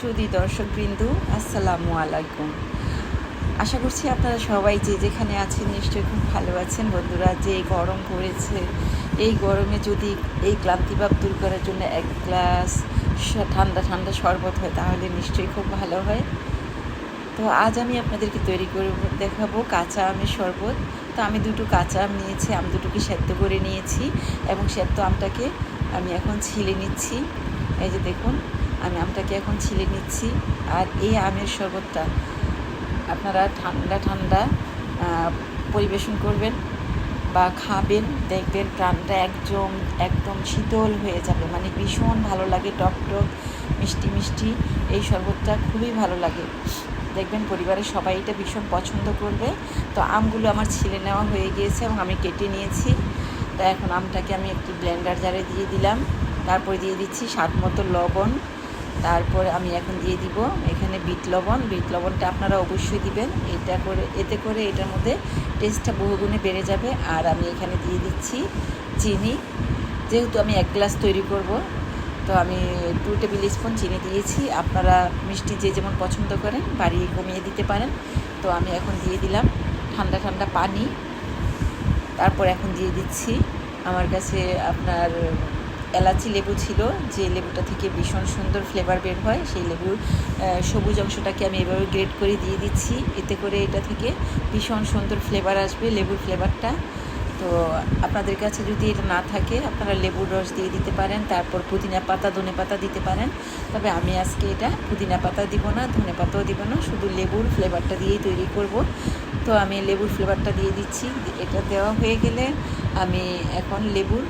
সুদী দর্শক বিন্দু আসসালামু আলাইকুম। আশা করছি আপনারা সবাই যে যেখানে আছেন নিশ্চয়ই খুব ভালো আছেন। বন্ধুরা, যে গরম পড়েছে, এই গরমে যদি এই ক্লান্তিভাব দূর করার জন্য এক গ্লাস ঠান্ডা ঠান্ডা শরবত হয়, তাহলে নিশ্চয়ই খুব ভালো হয়। তো আজ আমি আপনাদেরকে তৈরি করে দেখাবো কাঁচা আমের শরবত। তো আমি দুটো কাঁচা আম নিয়েছি, আম দুটোকে সেদ্ধ করে নিয়েছি এবং সেদ্ধ আমটাকে আমি এখন ছিলে নিচ্ছি। এই যে দেখুন আমি আমটাকে এখন ছিলে নিচ্ছি। আর এই আমের শরবতটা আপনারা ঠান্ডা ঠান্ডা পরিবেশন করবেন বা খাবেন, দেখবেন প্রাণটা একদম একদম শীতল হয়ে যাবে। মানে ভীষণ ভালো লাগে, টক টক, মিষ্টি মিষ্টি। এই শরবতটা খুবই ভালো লাগে। দেখবেন পরিবারের সবাই এটা ভীষণ পছন্দ করবে। তো আমগুলো আমার ছিলে নেওয়া হয়ে গিয়েছে এবং আমি কেটে নিয়েছি। তা এখন আমটাকে আমি একটি ব্লেন্ডার জারে দিয়ে দিলাম। তারপরে দিয়ে দিচ্ছি স্বাদ মতো লবণ। তারপর আমি এখন দিয়ে দিব এখানে বিট লবণ। বিট লবণটা আপনারা অবশ্যই দিবেন। এটা করে, এতে করে এটার মধ্যে টেস্টটা বহুগুণে বেড়ে যাবে। আর আমি এখানে দিয়ে দিচ্ছি চিনি। যেহেতু আমি এক গ্লাস তৈরি করব, তো আমি টু টেবিল স্পুন চিনি দিয়েছি। আপনারা মিষ্টি যে যেমন পছন্দ করেন, বাড়িয়ে কমিয়ে দিতে পারেন। তো আমি এখন দিয়ে দিলাম ঠান্ডা ঠান্ডা পানি। তারপর এখন দিয়ে দিচ্ছি। আমার কাছে আপনার এলাচি লেবু ছিল, যে লেবুটা থেকে ভীষণ সুন্দর ফ্লেভার বের হয়, সেই লেবুর সবুজ অংশটাকে আমি এভাবে গ্রেড করে দিয়ে দিচ্ছি। এতে করে এটা থেকে ভীষণ সুন্দর ফ্লেভার আসবে লেবুর ফ্লেভারটা তো আপনাদের কাছে যদি এটা না থাকে, আপনারা লেবুর রস দিয়ে দিতে পারেন, তারপর পুদিনা পাতা, ধনে পাতা দিতে পারেন। তবে আমি আজকে এটা পুদিনা পাতা দিব না, ধনে পাতাও দিব না, শুধু লেবুর ফ্লেভারটা দিয়েই তৈরি করব। তো আমি লেবুর ফ্লেভারটা দিয়ে দিচ্ছি। এটা দেওয়া হয়ে গেলে আমি এখন লেবুর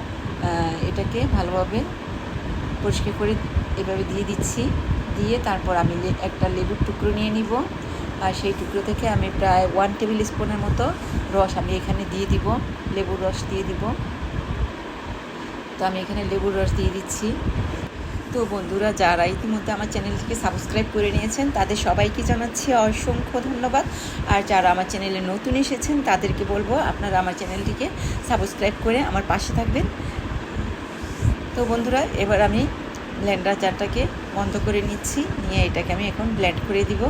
এটাকে ভালোভাবে পরিষ্কার করে এভাবে দিয়ে দিচ্ছি। দিয়ে তারপর আমি একটা লেবুর টুকরো নিয়ে নিব। আর সেই টুকরো থেকে আমি প্রায় ওয়ান টেবিল স্পুনের মতো রস আমি এখানে দিয়ে দিব, লেবুর রস দিয়ে দিব। তো আমি এখানে লেবুর রস দিয়ে দিচ্ছি। তো বন্ধুরা, যারা ইতিমধ্যে আমার চ্যানেলটিকে সাবস্ক্রাইব করে নিয়েছেন, তাদের সবাইকে জানাচ্ছি অসংখ্য ধন্যবাদ। আর যারা আমার চ্যানেলে নতুন এসেছেন, তাদেরকে বলব আপনারা আমার চ্যানেলটিকে সাবস্ক্রাইব করে আমার পাশে থাকবেন। তো বন্ধুরা, এবার আমি ব্লেন্ডার জারটাকে বন্ধ করে নিচ্ছি। নিয়ে এটাকে আমি এখন ব্লেন্ড করে দিব।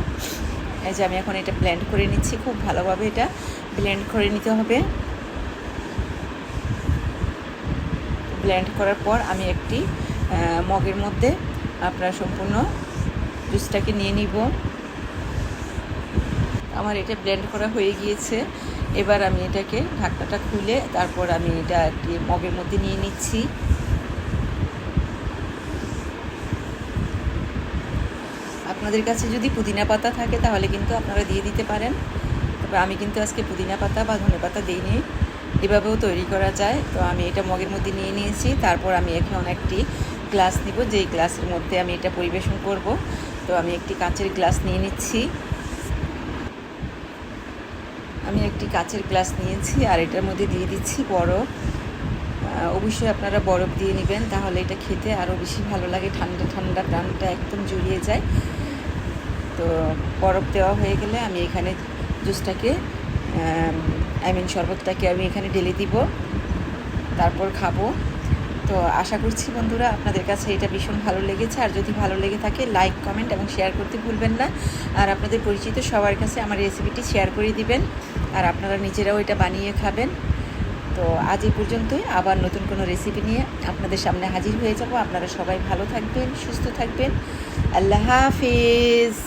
এই যে আমি এখন এটা ব্লেন্ড করে নিচ্ছি, খুব ভালোভাবে এটা ব্লেন্ড করে নিতে হবে। ব্লেন্ড করার পর আমি একটি মগের মধ্যে আপনার সম্পূর্ণ জুসটাকে নিয়ে নিব। আমার এটা ব্লেন্ড করা হয়ে গিয়েছে। এবার আমি এটাকে ঢাকনাটা খুলে তারপর আমি এটা একটি মগের মধ্যে নিয়ে নিচ্ছি। আপনাদের কাছে যদি পুদিনা পাতা থাকে, তাহলে কিন্তু আপনারা দিয়ে দিতে পারেন। তবে আমি কিন্তু আজকে পুদিনা পাতা বা ধনে পাতা দিইনি। এভাবেও তৈরি করা যায়। তো আমি এটা মগের মধ্যে নিয়ে নিয়েছি। তারপর আমি এখন একটি গ্লাস নিব। যেই গ্লাসের মধ্যে আমি এটা পরিবেশন করব। তো আমি একটি কাঁচের গ্লাস নিয়ে নিচ্ছি। আমি একটি কাঁচের গ্লাস নিয়েছি আর এটার মধ্যে দিয়ে দিচ্ছি বরফ। অবশ্যই আপনারা বরফ দিয়ে নেবেন। তাহলে এটা খেতে আরও বেশি ভালো লাগে। ঠান্ডা ঠান্ডা প্রাণটা একদম জুড়িয়ে যায়। তো বরফ দেওয়া হয়ে গেলে আমি এখানে জুসটাকে আই মিন শরবতটাকে আমি এখানে ঢেলে দিব। তারপর খাব। তো আশা করছি বন্ধুরা আপনাদের কাছে এটা ভীষণ ভালো লেগেছে। আর যদি ভালো লেগে থাকে লাইক কমেন্ট এবং শেয়ার করতে ভুলবেন না। আর আপনাদের পরিচিত সবার কাছে আমার রেসিপিটি শেয়ার করে দিবেন। আর আপনারা নিজেরাও এটা বানিয়ে খাবেন। তো আজ এই পর্যন্তই। আবার নতুন কোনো রেসিপি নিয়ে আপনাদের সামনে হাজির হয়ে যাব। আপনারা সবাই ভালো থাকবেন, সুস্থ থাকবেন। আল্লাহ হাফিজ।